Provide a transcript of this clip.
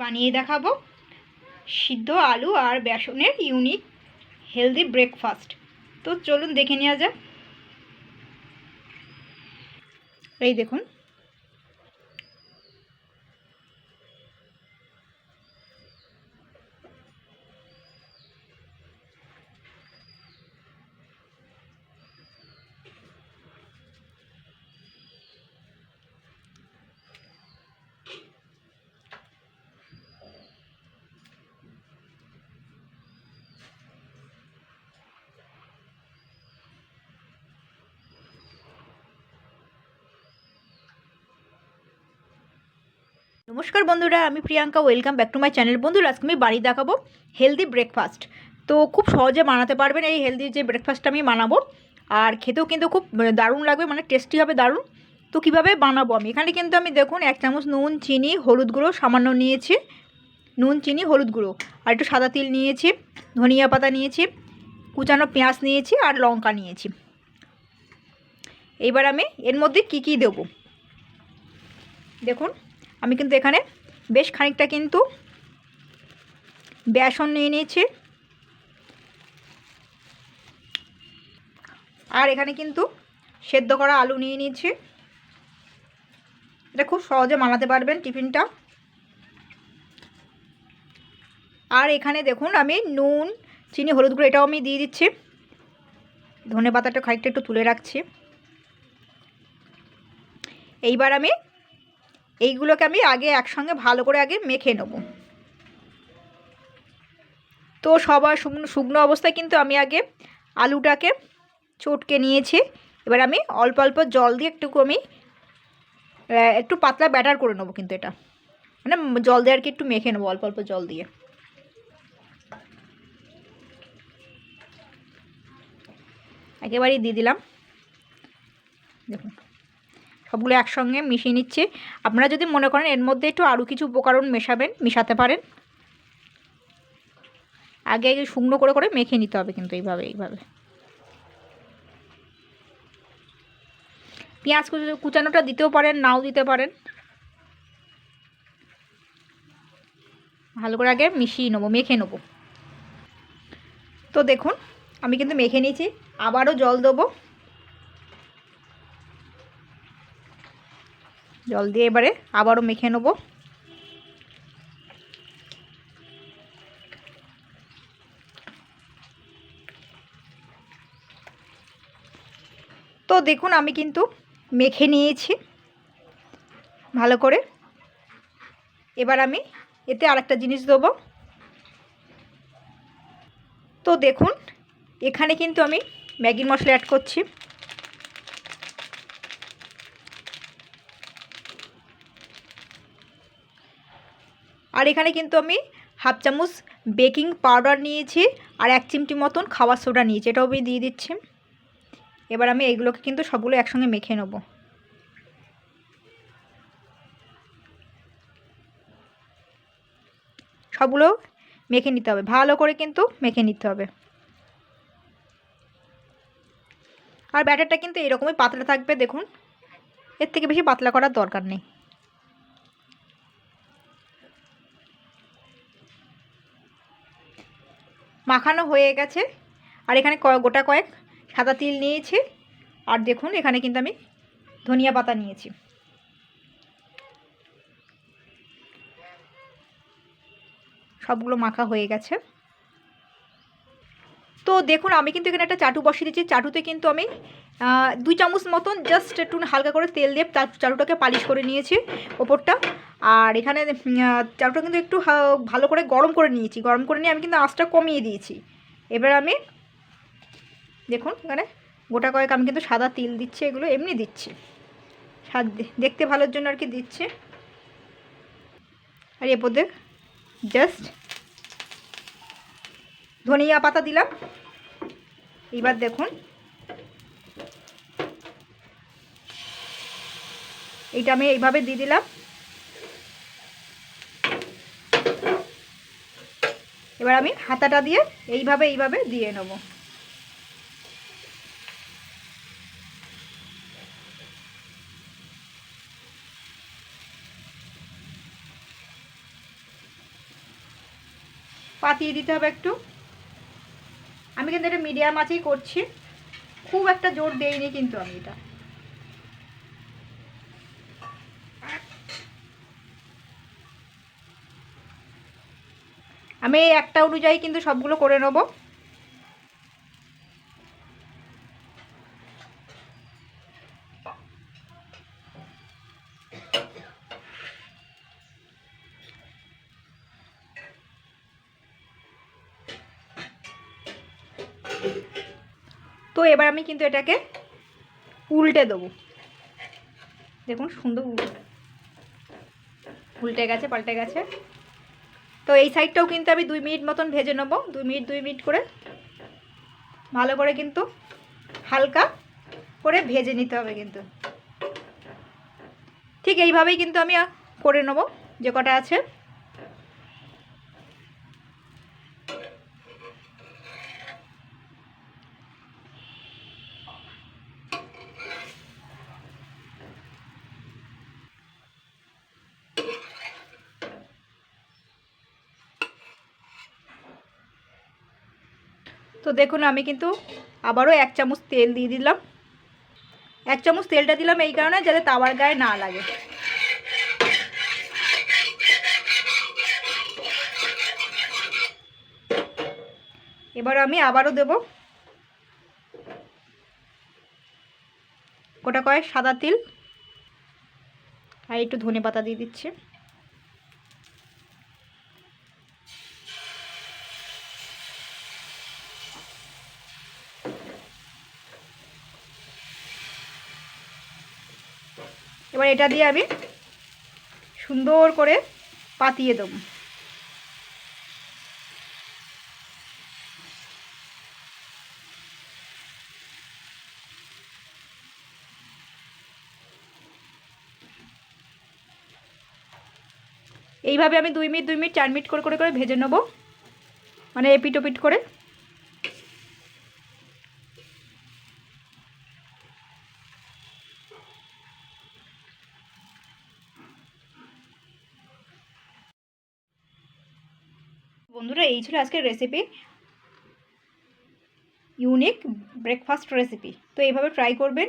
বানিয়ে দেখাবো। সিদ্ধ আলু আর বেসনের ইউনিক হেলদি ব্রেকফাস্ট তো চলুন দেখে নেওয়া যাক। এই দেখুন। নমস্কার বন্ধুরা, আমি Priyanka welcome back to my channel বন্ধুরা, আজকে আমি বাড়ি দেখাবো হেলদি ব্রেকফাস্ট তো খুব সহজে বানাতে পারবেন এই হেলদি যে ব্রেকফাস্টটা আমি বানাবো। আর খেতেও কিন্তু খুব দারুণ লাগবে মানে টেস্টি হবে, দারুণ। তো কীভাবে বানাবো আমি? এখানে কিন্তু আমি দেখুন, এক চামচ নুন, চিনি, হলুদ গুঁড়ো সামান্য নিয়েছি। নুন, চিনি, হলুদ গুঁড়ো। আর একটু সাদা তিল নিয়েছি, ধনিয়া পাতা নিয়েছি, কুচানো পেঁয়াজ নিয়েছি আর লঙ্কা নিয়েছি। এইবার আমি এর মধ্যে কি কি দেবো? দেখুন আমি কিন্তু এখানে বেশ খানিকটা কিন্তু বেসন নিয়ে নিয়েছি। আর এখানে কিন্তু সেদ্ধ করা আলু নিয়ে নিয়েছি। এটা খুব সহজে মানাতে পারবেন টিফিনটা। আর এখানে দেখুন, আমি নুন, চিনি, হলুদ গুঁড়ো এটাও আমি দিয়ে দিচ্ছি। ধনে পাতাটা খানিকটা একটু তুলে রাখছি। এইবার আমি এইগুলোকে আমি আগে একসঙ্গে ভালো করে আগে মেখে নেব। তো সবার শুকনো শুকনো অবস্থায় কিন্তু আমি আগে আলুটাকে চটকে নিয়েছি। এবার আমি অল্প অল্প জল দিয়ে একটু আমি একটু পাতলা ব্যাটার করে নেব কিন্তু এটা। মানে জল দিয়ে আর কি একটু মেখে নেব, অল্প অল্প জল দিয়ে। একেবারেই দিয়ে দিলাম। দেখুন। সবগুলো একসঙ্গে মিশিয়ে নিচ্ছে। আপনারা যদি মনে করেন এর মধ্যে একটু আরও কিছু উপকরণ মেশাবেন, মেশাতে পারেন। আগে আগে শুকনো করে করে মেখে নিতে হবে কিন্তু এইভাবে এইভাবে। পেঁয়াজ কুচানোটা দিতেও পারেন, নাও দিতে পারেন। ভালো করে আগে মিশিয়ে নেব, মেখে নেব। তো দেখুন, আমি কিন্তু মেখে নিয়েছি। আবারও জল দেবো। জল দিয়ে এবারে আবারও মেখে নেব। তো দেখুন, আমি কিন্তু মেখে নিয়েছি ভালো করে। এবার আমি এতে আরেকটা জিনিস দেবো। তো দেখুন, এখানে কিন্তু আমি ম্যাগির মশলা অ্যাড করছি। আর এখানে কিন্তু আমি হাফ চামচ বেকিং পাউডার নিয়েছি আর এক চিমটি মতন খাবার সোডা নিয়েছি, এটাও আমি দিয়ে দিচ্ছি। এবার আমি এইগুলোকে কিন্তু সবগুলো একসঙ্গে মেখে নেব। সবগুলো মেখে নিতে হবে, ভালো করে কিন্তু মেখে নিতে হবে। আর ব্যাটারটা কিন্তু এরকমই পাতলা থাকবে, দেখুন। এর থেকে বেশি পাতলা করার দরকার নেই। মাখানো হয়ে গেছে। আর এখানে গোটা কয়েক সাদা তিল নিয়েছি। আর দেখুন, এখানে কিন্তু আমি ধনিয়া পাতা নিয়েছি। সবগুলো মাখা হয়ে গেছে। তো দেখুন, আমি কিন্তু এখানে একটা চাটু বসিয়ে দিচ্ছি চাটুতে কিন্তু আমি দুই চামচ মতন জাস্ট একটু হালকা করে তেল দিয়ে তার চারুটাকে পালিশ করে নিয়েছি ওপরটা। আর এখানে চারুটা কিন্তু একটু ভালো করে গরম করে নিয়েছি। গরম করে নিয়ে আমি কিন্তু আঁচটা কমিয়ে দিয়েছি। এবার আমি, দেখুন এখানে গোটা কয়েক আমি কিন্তু সাদা তিল দিচ্ছি, এগুলো এমনি দিচ্ছি। স্বাদ দেখতে ভালোর জন্য আর কি দিচ্ছি। আর এরপর জাস্ট ধনিয়া পাতা দিলাম। এবার দেখুন এইটা আমি এইভাবে দিয়ে দিলাম। এবার আমি হাতাটা দিয়ে এইভাবে এইভাবে দিয়ে নেব। পাতিয়ে দিতে হবে একটু। আমি কিন্তু এটা মিডিয়াম আছেই করছি। খুব একটা জোর দেইনি কিন্তু আমি এটা। আমি এই একটা অনুযায়ী কিন্তু সবগুলো করে নেব। তো এবার আমি কিন্তু এটাকে উল্টে দেবো। দেখুন সুন্দর উল্টে গেছে, পাল্টে গেছে। তো এই সাইডটাও কিন্তু আমি দুই মিনিট মতন ভেজে নেব। দুই মিনিট দুই মিনিট করে ভালো করে কিন্তু হালকা করে ভেজে নিতে হবে কিন্তু। ঠিক এইভাবেই কিন্তু আমি করে নেব, যে কটা আছে। তো দেখুন, আমি কিন্তু আবারও এক চামচ তেল দিয়ে দিলাম। এক চামচ তেলটা দিলাম এই কারণে যাতে তাওয়ার গায়ে না লাগে। এবার আমি আবারও দেব গোটা কয়েক সাদা তিল। আর একটু ধনে পাতা দিয়ে দিচ্ছি। এটা দিয়ে আমি সুন্দর করে পাতিয়ে দেবো। এইভাবে আমি দুই মিনিট দুই মিনিট, চার মিনিট করে করে করে ভেজে নেব। মানে এপিট ওপিট করে। বন্ধুরা এই ছিল আজকের রেসিপি ইউনিক ব্রেকফাস্ট রেসিপি তো এইভাবে ট্রাই করবেন।